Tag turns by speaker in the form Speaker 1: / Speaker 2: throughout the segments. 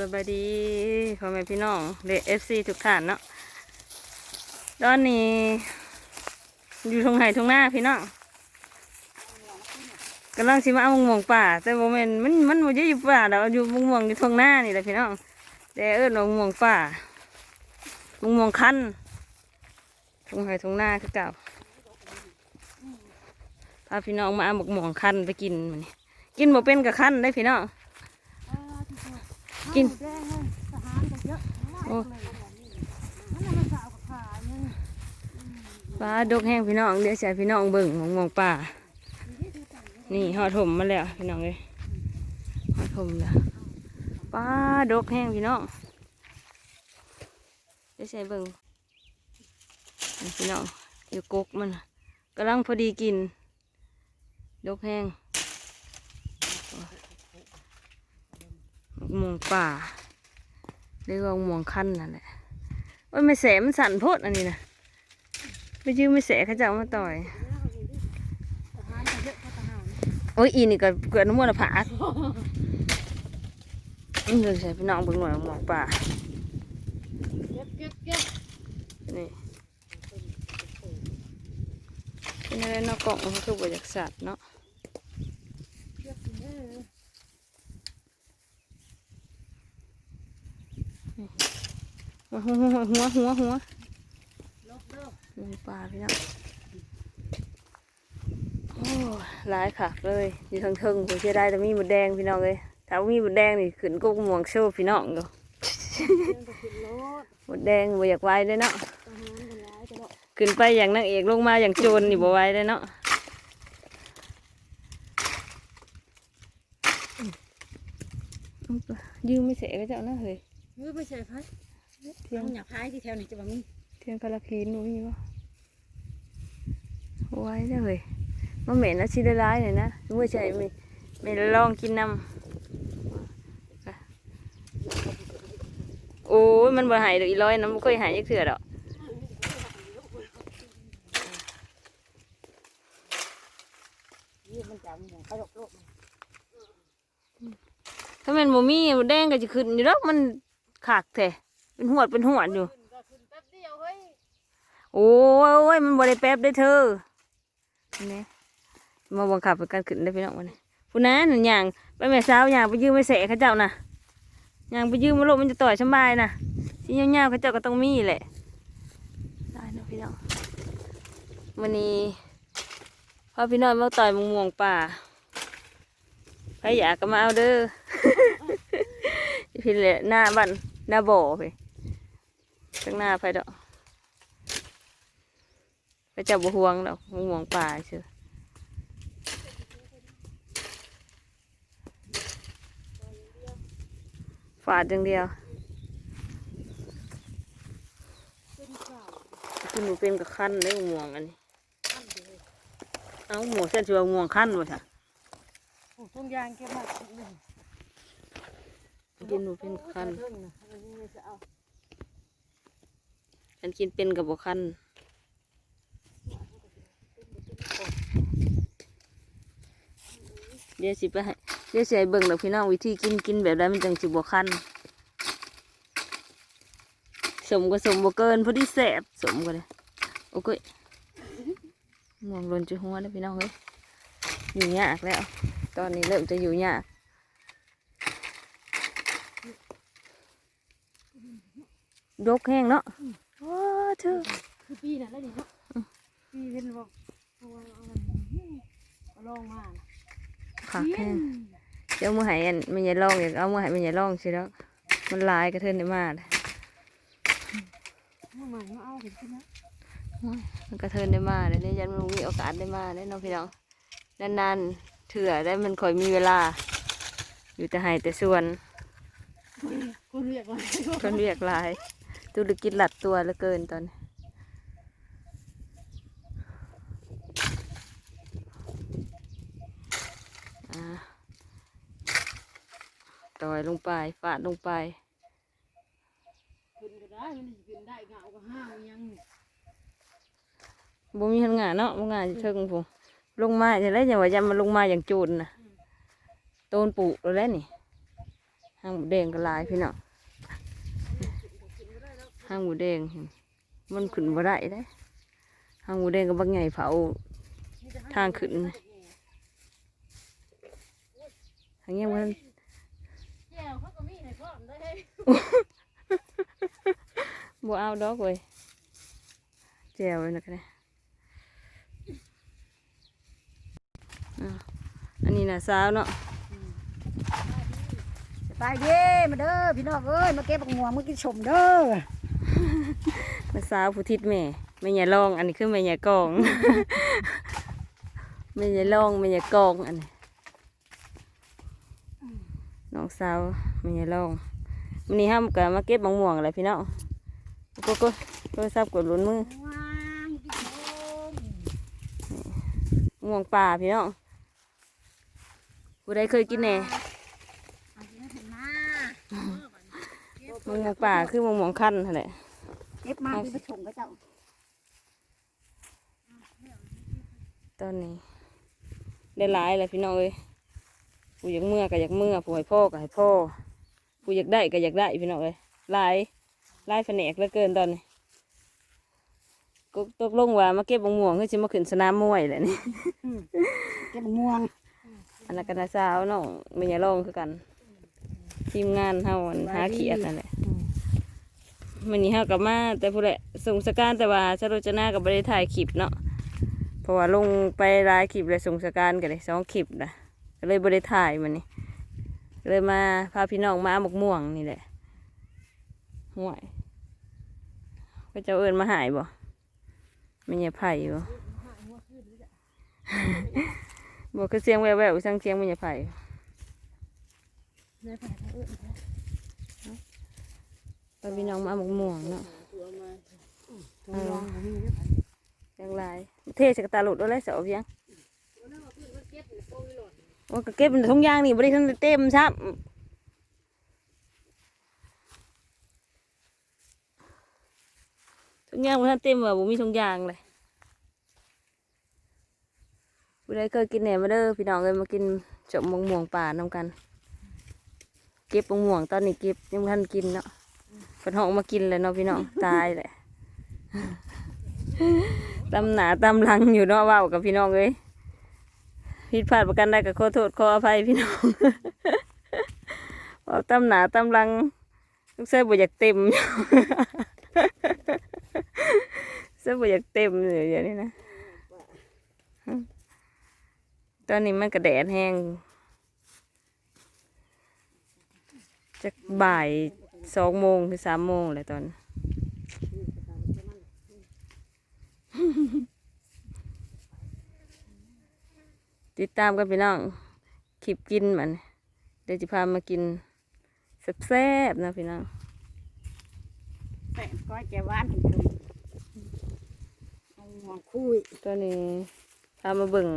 Speaker 1: สบายดีพ่อแม่พี่น้องเด็กเอฟซีทุกท่านเนาะตอนนี้ อยู่ทงไหนทงหน้าพี่น้องกำลังสิมาเอามะม่วงป่า แต่โมเมนมันมันมันอยู่ป่าเราอยู่มะม่วงอยู่ทงหน้านี่แหละพี่น้องแต่เอิ้นว่ามะม่วงป่ามะม่วงคั้นทงไหนทงหน้าคือเก่าพาพี่น้องมาเอามะม่วงคั้นไปกินมันกินบ่เป็นกับคั้นได้พี่น้อง กินโอ้ปลาดกแห้งพี่น้องเดี๋ยวใส่พี่น้องเบิ่งมองมองป่านี่หอถมมาแล้วพี่น้องเลยหอถมแล้วปลาดกแห้งพี่น้องเดี๋ยวใส่เบิ่งพี่น้องอยู่กกมันกำลังพอดีกิน ดกแห้ง มองป่าเรียกว่ามองขั้นนั่นแหละโอ้ยไม่แสมันสั่นโพดอันนี้นะไปยืมไม่แสเขาจะเอามาต่อยโอ้ยอีนี่ก็เกิดน้ำมันผาดอืมเดี๋ยวใส่พี่น้องเบิ่งหน่อยหมองป่านี่เป็นอะไรเนอกกล่องมันคือบริจากสัตว์เนาะ
Speaker 2: เก็บเด้อ
Speaker 1: หัวหัวหัวหัวหัว
Speaker 2: ลบเด้อ
Speaker 1: หมองป่าพี่น้องโอ้หลายค่ะเลยอยู่ทางเทิงผมเชื่อได้แต่มีหมดแดงพี่น้องเลยถ้ามีหมดแดงนี่ขึ้นกุ๊กหมวงโชว์พี่น้องอยู่
Speaker 2: เนไปขึ้นรถ
Speaker 1: หมดแดงบ่อยากไว้เลยเนาะขึ้นไปอย่างนางเอกลงมาอย่างโจรนี่บ่ไว้เลยเนาะยืมไม่เสียก็เจ้านะเฮ้ย
Speaker 2: เฮ้ยไม่ใช่ไฟ
Speaker 1: เทียง
Speaker 2: มันอยากพายที่แถวนี้จะบ่มี
Speaker 1: เทียงกะละพีนหนูมีบ่บ่ไหว้เลยเฮ้ยมาเหม็นนะชิได้ร้ายเลยนะไม่ใช่ไม่ไม่ลองกินน้ำโอ้ยมันบ่หายดอกอีร้อยน้ำบ่เคยหายยักเถื่อดอก
Speaker 2: นี่มันจำอย่างกระดกโลกมัน
Speaker 1: ถ้าแมันบ่มีแดงก็จะขึ้นอยู่ดอกมันขากแท้ เป็นหวดเป็นหวดอยู่
Speaker 2: ขึ้นก็ขึ้นแป๊บเดียวเฮ้ย
Speaker 1: โอ้ยมันบริแป๊บได้อเธอนี่มาบังคับเป็นการขึ้นได้พี่น้องวันนี้ผู้นั้นนั่นอย่างไปแม่สาวอย่างไปยืมไปเสะเขาเจ้าน่ะอย่างไปยืมมาโลกมันจะต่อยสำบายน่ะที่เงี้ยวๆเขาเจ้าก็ต้องมีแหละได้เนาะพี่น้องวันนี้พอพี่น้องมาต่อยมะม่วงป่าใครอยากก็มาเอาเด้อ พี่เลยหน้าบ้านหน้าบ่อไป ข้างหน้าไปดอกก็จะบห่วงดอกห่วงป่าเชื่อฝาดอย่างเดียว
Speaker 2: เป็นข่าว
Speaker 1: คือหนูเป็นกับขั้นได้ห่วงอันนี้
Speaker 2: อันเดียว
Speaker 1: เอาหมวกเส้นชัวห่วงขั้นวะจ้ะ
Speaker 2: โอ้ทุ่งยางเก็บมาชิ้นหนึ่ง
Speaker 1: กินหนูเป็นกับขั้นั
Speaker 2: น
Speaker 1: กินเป็นกับบ่ขั้นเดี๋ยวสิไปให้เดี๋ยวสิให้เบิ่งดอกพี่น้องวิธีกินกินแบบใดมันจังสิบ่ขั้นสมก็สมบ่เกินพอดีแสบสมก็เลยโอเคมองลนจุหัวแล้วพี่น้องเฮ้ยอยู่ยากแล้ว ตอนนี้เริ่มจะอยู่ยากยกแห้งเนาะ เธอ
Speaker 2: คือปีน่ะแล้วนี่เนาะปีเป็นบอกเอาไว้เอาไว้เอาลองมาน่ะ
Speaker 1: ขาแห้งเดี๋ยวมือหายอันมันอย่าลองอยากเอามือหายมันอย่าลองสิแล้วมันลายกระเทินได้มากเลย
Speaker 2: เอใหม่มาเอาเห็นขึ้นนะ
Speaker 1: มันกระเทินได้มากเลยเนี่ยยันมันมีโอกาสได้มากเลยน้องพี่น้องนานๆเถื่อได้มันคอยมีเวลา อยู่แต่หายแต่ส่วน
Speaker 2: กูเรียกว่า
Speaker 1: คนเรียกลาย ธุรกิจหลัดตัวเหลือเกินตอนนี้อ่าต่อยลงไปฟาดลงไป
Speaker 2: ขึ้นก็ได้มันจะขึ้นได้เงาก็ห้าวยัง
Speaker 1: บ่มีหันงานเนาะบ่งานจะเชิงผมลงมาจะได้อย่างว่าจะมาลงมาอย่างโจรนะโตนปุแล้วแหละนี่หางหมูแดงก็หลายพี่น้อง หางหมูแดง มันขึ้นบ่ได้ได้หางหมูแดงก็บักใหญ่เผาทางขึ้นทางเงี้ยมัน
Speaker 2: แก้วเขาก็มีให้พร้อมได้
Speaker 1: บ่เอาดอกเว้ยแจวเลยนะกันเนี่ยอะอันนี้น่ะสาวเนาะ
Speaker 2: สบายดีมาเด้อพี่น้องเอ้ยมาเก็บบักม่วงมากินชมเด้อ
Speaker 1: น่ะ สาวผู้ทิศแม่แม่ใหญ่ลอง อันนี้คือแม่ใหญ่กองแม่ใหญ่ลองแม่ใหญ่กองอันนี้น้องสาวแม่ใหญ่ลองวันนี้ห้ามกันมาเก็บมะม่วงอะไรพี่น้องก็ก็โทรศัพท์กดลุ้นมือ
Speaker 2: วางกินชม
Speaker 1: มะม่วงป่าพี่น้องผู้ใดเคยกินแหน่
Speaker 2: เอาสิให้เพิ่นมา
Speaker 1: มะม่วงป่าคือมะม่วงคั้นนั่นแหละ
Speaker 2: เก็บมาพี่ไปชมกับเจ้า
Speaker 1: ตอนนี้ ได้หลายเลยพี่น้องเอ้ยผู้อยากเมื่อก็อยากเมื่อผู้ให้พ่อก็ให้พ่อผู้อยากได้ก็อยากได้พี่น้องเอ้ยหลายหลายแผนกเหลือเกินตอนนี้ก็ตกลงว่ามาเก็บมะม่วงคือสิมาขึ้นสนามมวยแหละนี่
Speaker 2: เก็บบักม่วง
Speaker 1: อันนั้นกันนะสาวน้องไม่อยาลองคือกัน ทีมงานเฮาอันหาเขียดนั่นแหละ มันนี้เฮากลับมา แต่ผู้ใดส่งสการแต่ว่าชโรจนากับบริถ่ายคลิปเนาะเพราะว่าลงไปหลายคลิปเลยส่งสการกันเลยสองคลิปนะก็เลยบริถ่ายมันนี่เลยมาพาพี่น้องมาหมกม่วงนี่แหละห่วยก็จ้าเอิญมาหายบ่ไม่เนี่ยไผ่บ่บอกคือเสียงแววๆสั่งเสียงไม่เนี่ยไผ่
Speaker 2: ไปเอิ้น
Speaker 1: ตอนพี่น้องมาหมกม่วงเนาะ
Speaker 2: ตัวรองบ่มีเด้อ
Speaker 1: ยังไรเทใสกระตาหลุดด้วยเลยเสาเพียงโอ้ก็เก็บเป็นทุ่งยางนี่บริทันได้เต็มซับทุ่งยางบริทันเต็มว่าบ่มีทุ่งยางเลยผู้ใดเคยกินแหนมมาเด้อพี่น้องเลยมากินจบมะม่วงป่านำกัน เก็บมะม่วงตอนนี้เก็บยังบ่ทันกินเนาะ เพิ่นห้องมากินเลยเนาะพี่น้องตายเลยตำหนาตำลังอยู่เนาะว่ากับพี่น้องเลยผิดพลาดประกันได้ก็ขอโทษขออภัยพี่น้องว่าตำหนาตำลังลูกเส้บ่อยากเต็มเส้บ่อยากเต็มเลยอย่างนี้นะตอนนี้มันกระแดดแห้งจะบ่าย สองโมงถึงสามโมงเลยตอน ติดตามกันพี่น้องคลิปกินมันเดี๋ยวจะพามากินแซ่บๆนะพี่น้อง
Speaker 2: แป้งก้อยแกหวานถึงถึงเอาม่วงคุย
Speaker 1: ตัวนี้พามาเบิ่ง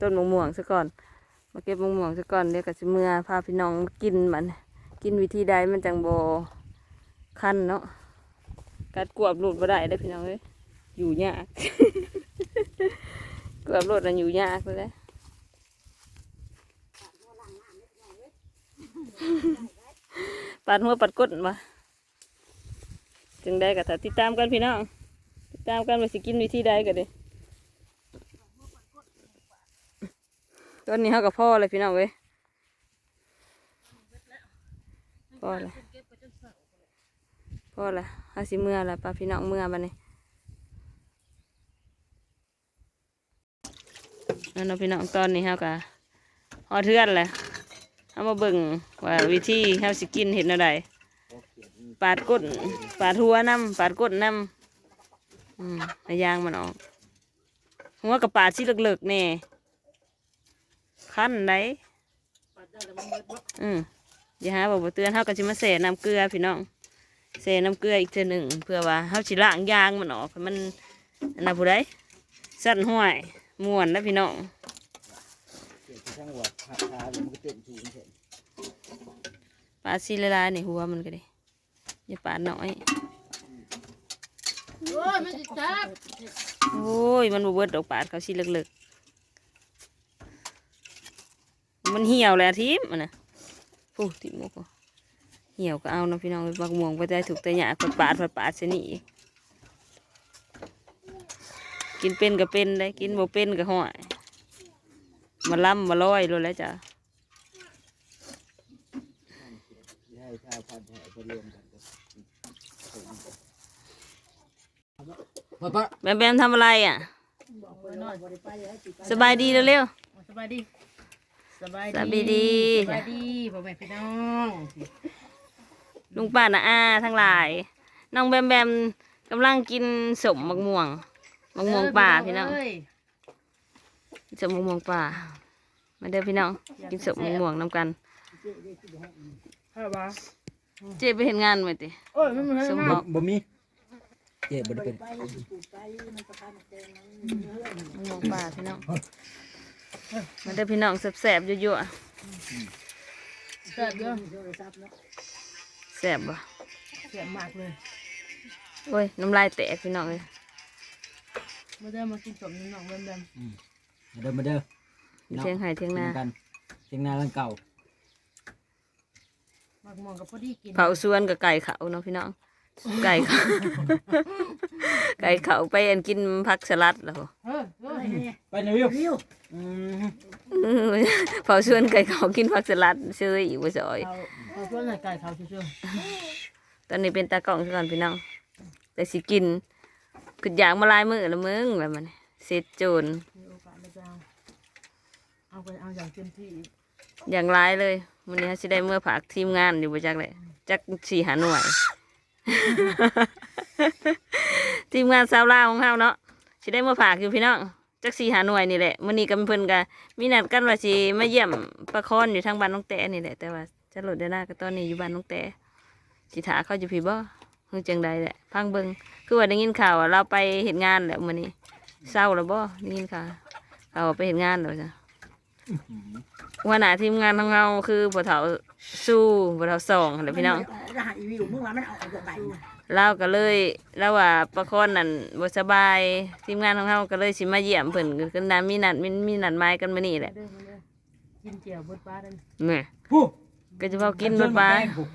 Speaker 1: ต้นมะม่วงซะก่อน มาเก็บมะม่วงซะก่อนเดี๋ยวก็จะเมื่อพาพี่น้องมากินมัน กินวิธีใดมันจังโบคันเนาะกัดกวบหลุดบ่ได้ได้พี่น้องเอ้ยอยู่ยากกวบหลุดน่ะอยู่ยากเลยแหละปัดหัวปัดก้นมาจึงได้กับติดตามกันพี่น้องติดตามกันว่าสิกินวิธีใดกันดิตอนนี้เขากับพ่อเลยพี่น้องเว้ย พ่อลยพ่อเลยฮาสิเมื่อละป้าพี่น้องเมื่อมาเนี่ยนั่นเนาพี่น้องตอนนี้เขากับฮอเทือนแหละเอามาเบิ่งว่าวิธีเฮาสิกินเห็ดอะไรปาดก้นปาดหัวน้ำปาดก้นน้ำอืมยางมันออกหัวกับปาดสิเลิกๆแน่ขั้นได้อืม อย่าหาบอกบ่เตือนเฮาก็สิมาแส่น้ำเกลือพี่น้องแส่น้ำเกลืออีกเทื่อหนึ่งเพื่อว่าเฮาสิล้างยางมันออกให้มันอันน่ะผู้ใดสั่นห้วยม่วนนะพี่น้อง
Speaker 3: เกิดที่ช่างหัวหักขาหรือมันก็เต็มสูงเห็น
Speaker 1: ปาซีละลายในหัวมันก็ด้อย่าปลาดน้อย
Speaker 2: โอ้ยมันสิจับ
Speaker 1: โอ้ยมันบเบิดอกปาดเขาสิเลิกๆมันเหี่ยวแล้วทิมมันนะ ฟูทิมมุกเหี่ยวก็เอาเนาะพี่น้องบักม่วงไปได้ถูกแต่หยาผัดปาดผัดปาดเสนี่กินเป็นก็เป็นได้กินบ่เป็นก็ห่อยมาล่ำมาลอยเลยแหล้วจ้ะ
Speaker 3: ให้ชาวพันธุ์ให้ไปรวมกันปะปะ
Speaker 1: แบมแบมทำอะไรอะ สบายดีเร็ว
Speaker 2: สบายดี สบาย
Speaker 1: สบายดี
Speaker 2: สบายดีพ่อแม่พี่น้อง
Speaker 1: ๆลุงป้าน้าอาทั้งหลาย น้องแบมแบมกำลังกินสมมะม่วงมะม่วงป่าพี่น้อง
Speaker 2: เอ้ย
Speaker 1: สมมะม่วงป่า มาเด้อพี่น้องกินสมมะม่วงน้ำกัน
Speaker 2: ข้าวบ้า
Speaker 1: เจ๊ไปเห็นงานไหมติ
Speaker 2: โอ้ยมันมัน
Speaker 1: สม
Speaker 2: มัน
Speaker 1: บอก
Speaker 3: บ่มีเจ็บบ่ได้เป็น
Speaker 1: มะม่วงป่าพี่น้อง มาเด้อพี่น้องแสบๆยั่ว
Speaker 2: แซ่บเยอะ
Speaker 1: ๆแสบบ่
Speaker 2: แซ่บมากเลย
Speaker 1: โอ้ยน้ำลายแตกพี่น้องเลย
Speaker 2: มาเดินมากินสมน้องเบิ่ม
Speaker 3: มาเด้อมาเด้อ
Speaker 1: เทียงไห้เทียงนา
Speaker 3: กันเทียงนาหลังเก่า
Speaker 2: ๆมักมองกับพอดีกิน
Speaker 1: เผาสวนกับไก่เขาเนาะพี่น้อง ไก่เขาไก่เขาไปอันกินผักสลัดแล้ว
Speaker 2: เฮ้ยเฮ้ย
Speaker 3: ไปนะวิววิวอืม
Speaker 1: อื้อเผาสวนไก่เขากินผักสลัดเชยอีกว่าซอย
Speaker 2: เขาเขาชวนให้ไก่เขาเชื่อ
Speaker 1: ตอนนี้เป็นตากล้องซะก่อนพี่น้อง แต่สิกินคืออยากมาลายมือละมึงแบบมันเสร็จโจร
Speaker 2: ๆมีโอกาสได้จะเอาเอาไปเอาอย่างเต็มที่
Speaker 1: อย่างร้ายเลยวันนี้สิได้เมื่อผักทีมงานอยู่บ่จักเลยจักสี่หาหน่วย ทีมงานสาวลาวของเฮาเนาะสิได้มื่อผักอยู่พี่น้องจักสี่หาหน่วยนี่แหละมื้อนี้ก็เพิ่นก็มีนัดกันว่าสิมาเยี่ยมประคอนอยู่ทางบ้านน้องแต่นี่แหละแต่ว่าจะหลดได้หน้าก็ตอนนี้อยู่บ้านน้องแต่สิถาเขาอยู่พี่บ่เฮือจังใดแหละพังเบิ่งคือว่าได้ยินข่าวว่าเราไปเฮ็ดงานแล้วมื้อนี้เศร้าแล้วบ่ได้ยินข่าวเขาว่าไปเฮ็ดงานแล้วจ้ะ หัวหน้าทีมงานของเราคือบัวเถาสู้บัวเถาสองหั่นแหละพี่น้อง
Speaker 4: รหัสอีวิวมึงว่ามันเอาออกไปนะ
Speaker 1: เราก็เลยเราว่าประคอนนั่นบ่สบายทีมงานของเราก็เลยสิมาเยี่ยมเพิ่นก็คือนามีนัดมีมีนัดไม้กันมานี่แหละ
Speaker 2: เด้อมาเด้อกินเจียวบดปลาเด้อ
Speaker 1: นี่
Speaker 3: ผู้
Speaker 1: ก็จะพากินบดปลา
Speaker 3: ผู้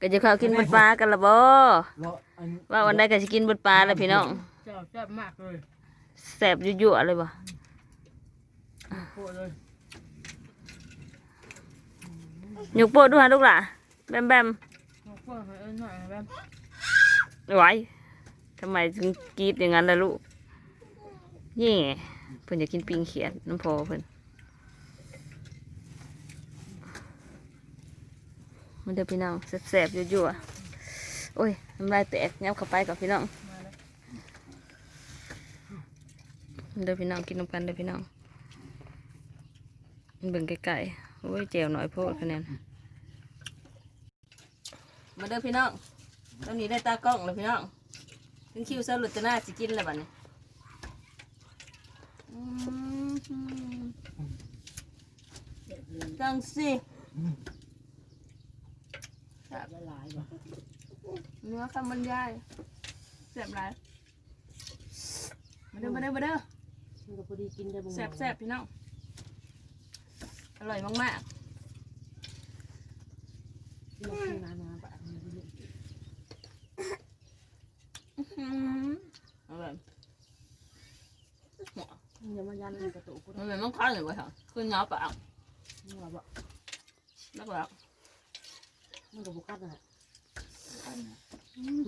Speaker 1: ก็จะพากินบดปลากันละบ่
Speaker 3: รออัน
Speaker 1: ว่าวันใดก็สิกินบดปลาแล้วพี่น้อง
Speaker 2: เจ้าแซ่บมากเลย
Speaker 1: แซ่บยั่วๆเลยบ่
Speaker 2: โคตรเล ย
Speaker 1: ยกโปดดูหาลูกหล่ะแบมแบมไหวทำไมถึงกรีดอย่างนั้นล่ะลูกนี่เพิ่นอยากกินปิงเขียดน้ำพอเพิ่นมันเด้อพี่น้องแสบๆยั่วๆโอ้ยน้ำลายแตกยับเข้าไปกับพี่น้อง
Speaker 2: มาแล้ว
Speaker 1: มันเด้อพี่น้องกินน้ำกันเด้อพี่น้อง เบิ่งไก่ๆโอ้ยแจวหน่อยโพดคะแนนมาเด้อพี่น้องตอนนี้ได้ตากล้องแล้วพี่น้องถึงคิวสรุปจะน่าสิกินแล้วบัดนี้อืมจังสิ
Speaker 4: ละลายบ่
Speaker 1: เนื้อคำบรรยายแสบหลายมาเด้อมาเด้อมาเด้อ
Speaker 4: มันก็พอดีกินได้บ่
Speaker 1: แสบแสบพี่น้องอ ร่อยมาก
Speaker 4: มันกินนานๆปะ
Speaker 1: ๆอื้อหืออร่อย
Speaker 4: มันอย่ามายันมันกระตุกกู
Speaker 1: อร่อยมากๆเลยว่ะค่ะคือเนื้อเปล่า
Speaker 4: นี่ว่าบ่
Speaker 1: แล้วก็
Speaker 4: มันก็บ่กัดนะ
Speaker 3: อันนะ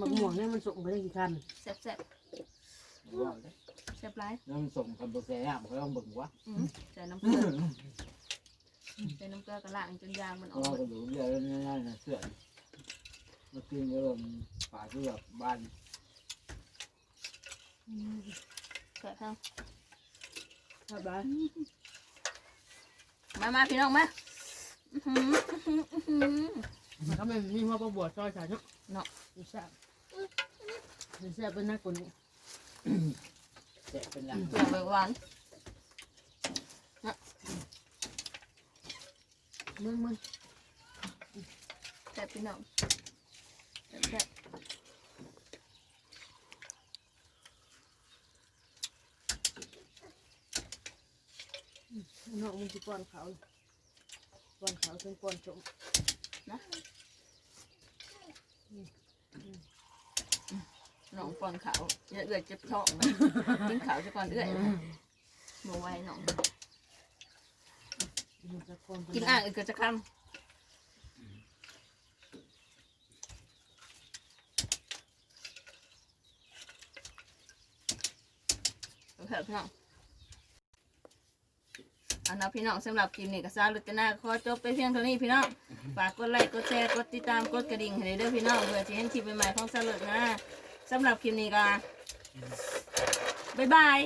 Speaker 4: มักม่วงเนี่ยมันส่งไปได้กี่คัน
Speaker 1: แสบแสบ
Speaker 3: ว้าวเด้อ
Speaker 1: แสบหลาย
Speaker 3: แล้วมันส่งกันบ่แซ่บเขาต้องเบิ่งวะ
Speaker 1: อื้อใส่น้ำเกลือ ใส่น้ำเกลือกระล่างจนยางมันอ
Speaker 3: เรา
Speaker 1: อก
Speaker 3: ก็ดูเรื่อยๆง่ายๆนะเสื้อมากินก็เริ่มป่าที่แบบบ้าน
Speaker 1: แสบทั้ง
Speaker 4: ครับบ้าน
Speaker 1: มามาพี่น้องมาอื้อหืออื้อหืออื้อหือ
Speaker 2: มันก็ไม่มีหัวปลาบัวซอยใส่เนาะ
Speaker 1: เนาะ
Speaker 2: ดูแซ่บดูแซ่บเป็นนักกว่านี้
Speaker 3: แซ่บเป็นหลัง
Speaker 1: เปลือกแบบหวาน
Speaker 2: มึงมึง
Speaker 1: แต่พี่น้องแต่
Speaker 4: น้องมึงจะป้อนเขาป้อนเขาจนป้อนจม
Speaker 1: นะน้องป้อนเขาเอื้อยเจ็บท้องกินเขาจะก่อนเอื้อยมาไว้น้อง
Speaker 2: มันจะคน
Speaker 1: กินอ่างอีกก็จะคำโอเคพี่น้องอันนั้พี่น้องสำหรับคลิปนี้ก็ซาลุตนาขอจบไปเพียงเท่านี้พี่น้องฝากกดไลค์กดแชร์กดติดตามกดกระดิ่งให้ได้เด้อพี่น้องเพื่อที่เห็นคลิปใหม่ๆของซาลุตนะสำหรับคลิปนี้ก็บ๊ายบาย